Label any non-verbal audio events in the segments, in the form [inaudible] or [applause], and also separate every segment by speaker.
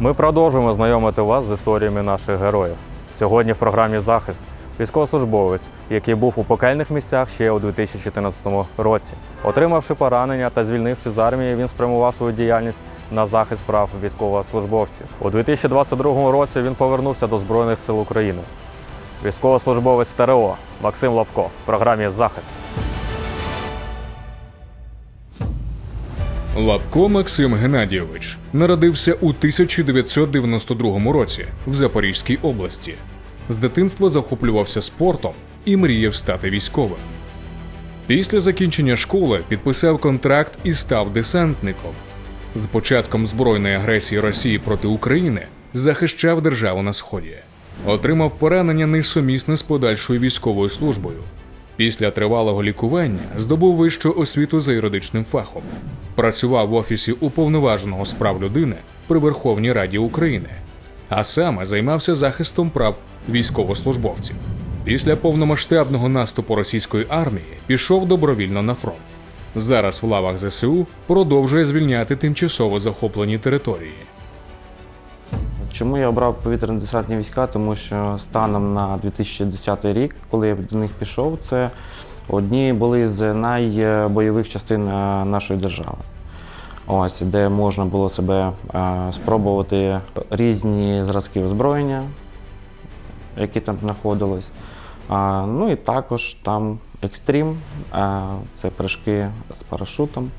Speaker 1: Ми продовжуємо знайомити вас з історіями наших героїв. Сьогодні в програмі Захист військовослужбовець, який був у пекельних місцях ще у 2014 році. Отримавши поранення та звільнивши з армії, він спрямував свою діяльність на захист прав військовослужбовців. У 2022 році він повернувся до Збройних сил України. Військовослужбовець ТРО Максим Лапко в програмі Захист.
Speaker 2: Лапко Максим Геннадійович народився у 1992 році в Запорізькій області. З дитинства захоплювався спортом і мріяв стати військовим. Після закінчення школи підписав контракт і став десантником. З початком збройної агресії Росії проти України захищав державу на сході. Отримав поранення несумісне з подальшою військовою службою. Після тривалого лікування здобув вищу освіту за юридичним фахом. Працював в офісі уповноваженого з прав людини при Верховній Раді України, а саме займався захистом прав військовослужбовців. Після повномасштабного наступу російської армії пішов добровільно на фронт. Зараз в лавах ЗСУ продовжує звільняти тимчасово захоплені території.
Speaker 3: Чому я обрав повітряно-десантні війська? Тому що станом на 2010 рік, коли я до них пішов, це одні були з найбойових частин е, нашої держави. Ось, де можна було себе е, спробувати різні зразки озброєння, які там знаходились. Ну і також там екстрім, е, це прыжки з парашутом.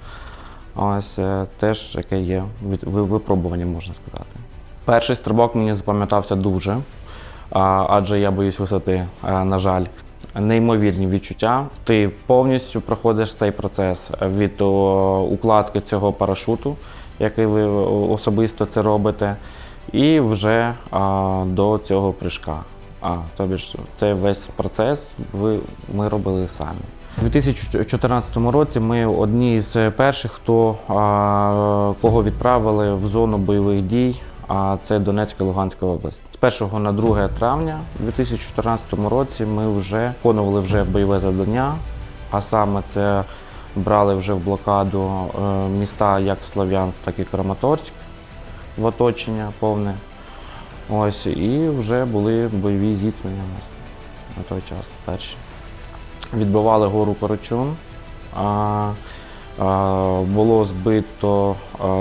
Speaker 3: Ось е, теж яке є випробування, можна сказати. Перший стрибок мені запам'ятався дуже, адже я боюсь висоти, на жаль. Неймовірні відчуття. Ти повністю проходиш цей процес від укладки цього парашуту, який ви особисто це робите, і вже а, до цього прыжка. А, тобі ж цей весь процес ви, ми робили самі. У 2014 році ми одні з перших, хто а, кого відправили в зону бойових дій. А це Донецька Луганська область. З 1 на 2 травня 2014 році ми вже виконували вже бойове завдання, а саме це брали вже в блокаду е, міста як Слов'янськ, так і Краматорськ в оточення повне. Ось, і вже були бойові зіткнення у нас на той час перші. Відбивали гору Корочун. Було збито,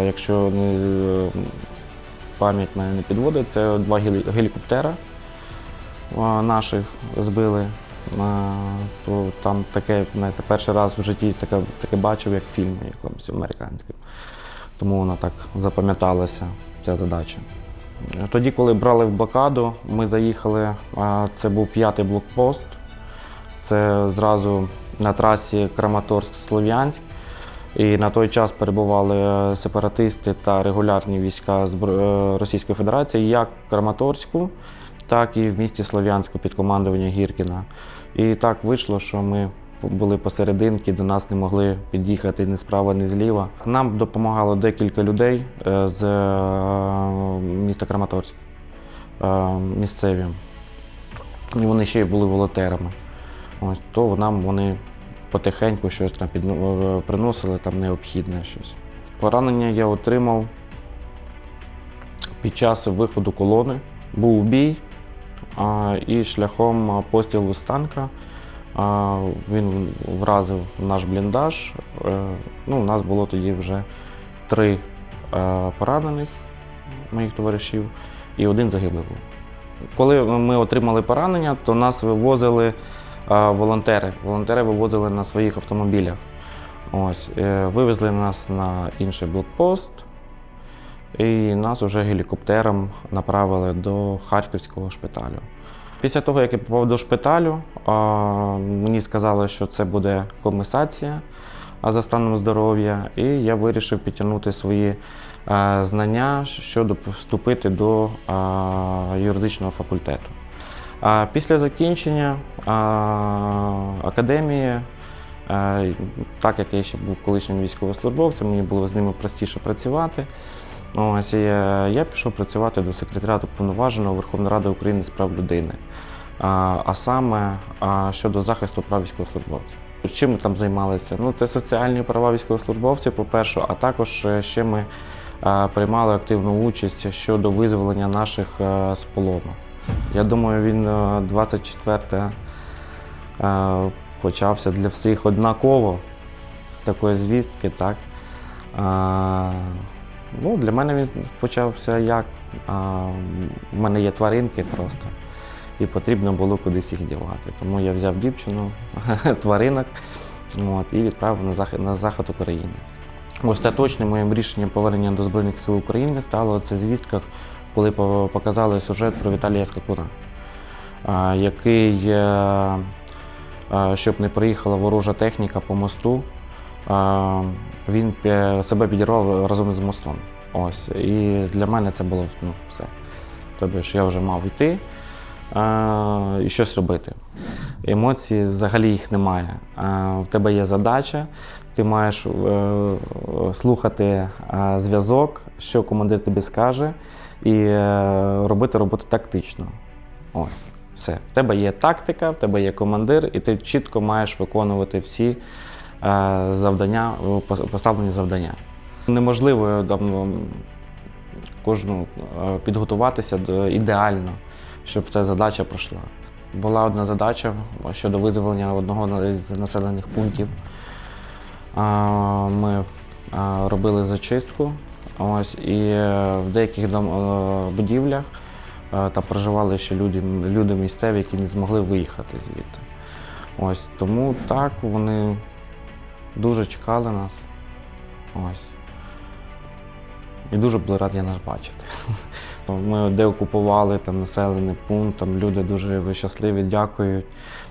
Speaker 3: якщо не, пам'ять мене не підводить, це два гелі- гелікоптера наших збили. То там таке, знаєте, перший раз в житті таке, таке бачив, як в фільмі якомусь американському. Тому вона так запам'яталася, ця задача. Тоді, коли брали в блокаду, ми заїхали, це був п'ятий блокпост. Це зразу на трасі Краматорськ-Слов'янськ. І на той час перебували сепаратисти та регулярні війська Збро- е, Російської Федерації як в Краматорську, так і в місті Слов'янську під командування Гіркіна. І так вийшло, що ми були посерединки, до нас не могли під'їхати ні справа, ні зліва. Нам допомагало декілька людей е, з е, міста Краматорськ, е, місцеві. І вони ще й були волонтерами. Ось то нам вони потихеньку щось там під, е, приносили, там необхідне щось. Поранення я отримав під час виходу колони. Був бій, а, і шляхом пострілу з танка а, він вразив наш бліндаж. Е, Ну, у нас було тоді вже три е, поранених моїх товаришів і один загиблий. Коли ми отримали поранення, то нас вивозили волонтери. Волонтери вивозили на своїх автомобілях. Ось, е, вивезли нас на інший блокпост, і нас вже гелікоптером направили до Харківського шпиталю. Після того, як я попав до шпиталю, мені сказали, що це буде комісація за станом здоров'я, і я вирішив підтягнути свої е, знання щодо вступити до юридичного факультету. А Після закінчення академії, е, так як я ще був колишнім військовослужбовцем, мені було з ними простіше працювати. Ось і е, я пішов працювати до секретаріату повноваженого Верховної Ради України з прав людини, а, саме щодо захисту прав військовослужбовців. Чим ми там займалися? Ну, це соціальні права військовослужбовців, по-перше, а також е, ще ми приймали активну участь щодо визволення наших з полону. Я думаю, він е, 24 е, почався для всіх однаково з такої звістки, так. А, ну, для мене він почався як. А, в мене є тваринки просто. І потрібно було кудись їх дівати. Тому я взяв дівчину, [laughs] тваринок от, і відправив на захід, на захід України. Остаточним моїм рішенням повернення до Збройних сил України стало це звістка, коли показали сюжет про Віталія Скакуна, який, е, е, щоб не приїхала ворожа техніка по мосту, він себе підірвав разом з мостом. Ось. І для мене це було ну, все. Тобто я вже мав йти а, і щось робити. Емоцій взагалі їх немає. А, в тебе є задача, ти маєш е, е, слухати е, зв'язок, що командир тобі скаже, і е, робити роботу тактично. Ось, все. В тебе є тактика, в тебе є командир, і ти чітко маєш виконувати всі е, завдання, е, поставлені завдання. Неможливо там, кожну підготуватися ідеально, щоб ця задача пройшла. Була одна задача щодо визволення одного з населених пунктів. Ми робили зачистку. Ось, і е, в деяких е, будівлях е, там проживали ще люди, люди місцеві, які не змогли виїхати звідти. Ось, тому так вони дуже чекали нас. Ось. І дуже були раді нас бачити. [laughs] Ми деокупували населений пункт, там люди дуже щасливі, дякують.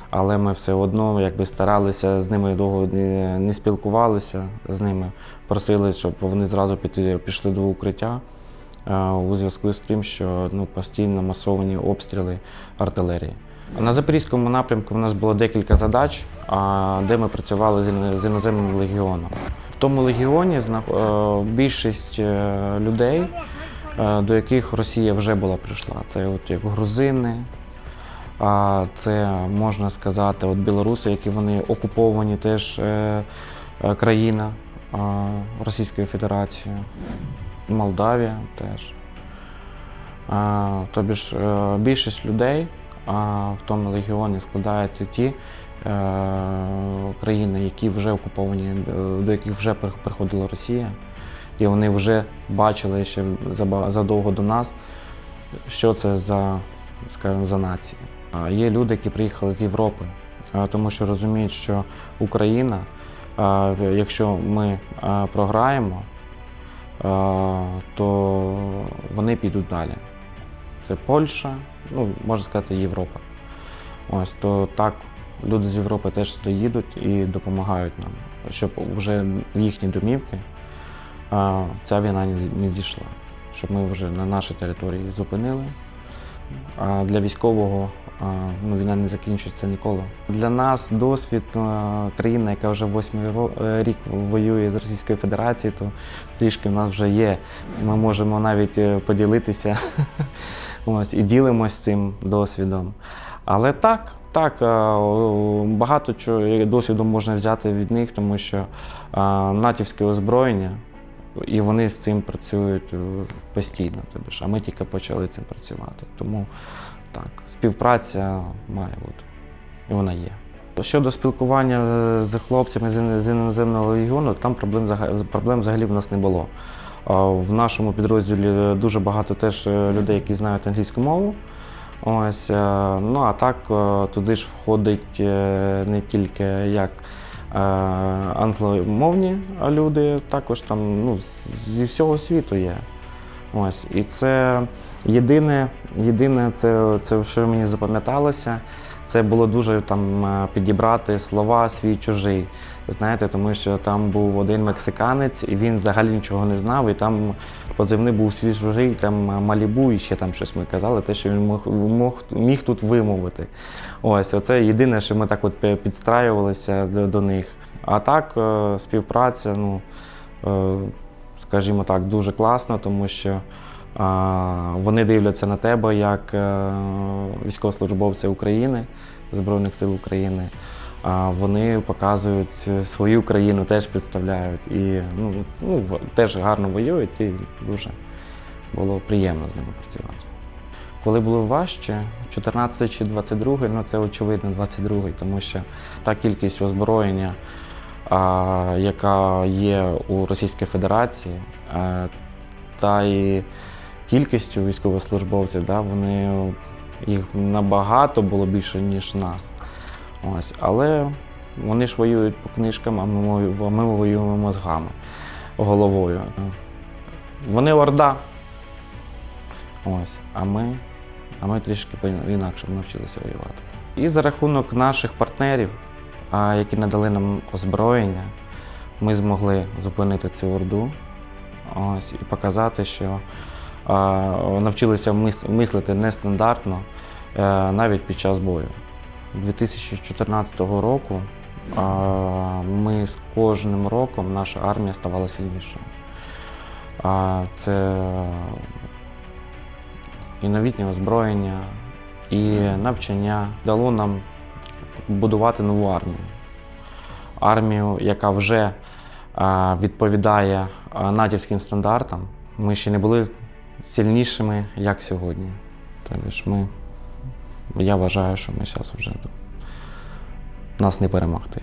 Speaker 3: Але ми все одно якби старалися з ними довго не, спілкувалися з ними, просили, щоб вони зразу пішли до укриття е, у зв'язку з тим, що ну, постійно масовані обстріли артилерії. На Запорізькому напрямку в нас було декілька задач, де ми працювали з іноземним легіоном. В тому легіоні е, більшість е, людей, до яких Росія вже була прийшла. Це от як грузини, а це можна сказати, от білоруси, які вони окуповані теж е, е, країна Російської Федерації, Молдавія теж. Тобі ж е, більшість людей в тому легіоні складаються ті країни, які вже окуповані, до- яких вже приходила Росія, і вони вже бачили ще задовго до нас, що це за, скажімо, за нація. Є люди, які приїхали з Європи, тому що розуміють, що Україна, якщо ми програємо, то вони підуть далі. Це Польща, ну, можна сказати, Європа. Ось то так, люди з Європи теж сюди їдуть і допомагають нам, щоб вже в їхні домівки ця війна не дійшла, щоб ми вже на нашій території зупинили. А для військового ну, війна не закінчується ніколи. Для нас досвід країна, яка вже восьмий е, рік воює з Російською Федерацією, то трішки в нас вже є. Ми можемо навіть е, поділитися [laughs] ось, і ділимось цим досвідом. Але так, так, е, багато чого досвіду можна взяти від них, тому що натівське озброєння, і вони з цим працюють е, постійно. Тобі ж, а ми тільки почали цим працювати. Тому так, співпраця має бути, і вона є. Щодо спілкування з хлопцями з іноземного легіону, там проблем, проблем взагалі в нас не було. В нашому підрозділі дуже багато теж е, людей, які знають англійську мову. Ось, е, ну а так е, туди ж входить е, не тільки як е, англомовні люди, також там ну, зі всього світу є. Ось. І це єдине, єдине це, це, що мені запам'яталося, це було дуже там е, підібрати слова свій чужий. Знаєте, тому що там був один мексиканець, і він взагалі нічого не знав, і там позивний був свій чужий, там Малібу, і ще там щось ми казали, те, що він мог, мог, міг тут вимовити. Ось, оце єдине, що ми так от підстраювалися до, до них. А так, е, співпраця, ну, е, скажімо так, дуже класно, тому що вони дивляться на тебе як е, військовослужбовця України, Збройних сил України. Вони показують свою країну, теж представляють і ну, ну, теж гарно воюють, і дуже було приємно з ними працювати. Коли було важче, 14 чи 22, ну це очевидно 22, тому що та кількість озброєння, яка є у Російській Федерації, а, та і кількістю військовослужбовців, да, вони, їх набагато було більше, ніж нас. Ось. Але вони ж воюють по книжкам, а ми, а ми воюємо мозгами, головою. Вони орда. Ось, а ми, а ми трішки по-інакше навчилися воювати. І за рахунок наших партнерів, які надали нам озброєння, ми змогли зупинити цю орду ось, і показати, що навчилися мислити нестандартно е, навіть під час бою. 2014 року ми з кожним роком наша армія ставала сильнішою. Це і новітнє озброєння, і навчання дало нам будувати нову армію. Армію, яка вже відповідає натівським стандартам. Ми ще не були сильнішими, як сьогодні. Тобто ми, я вважаю, що ми зараз вже нас не перемогти.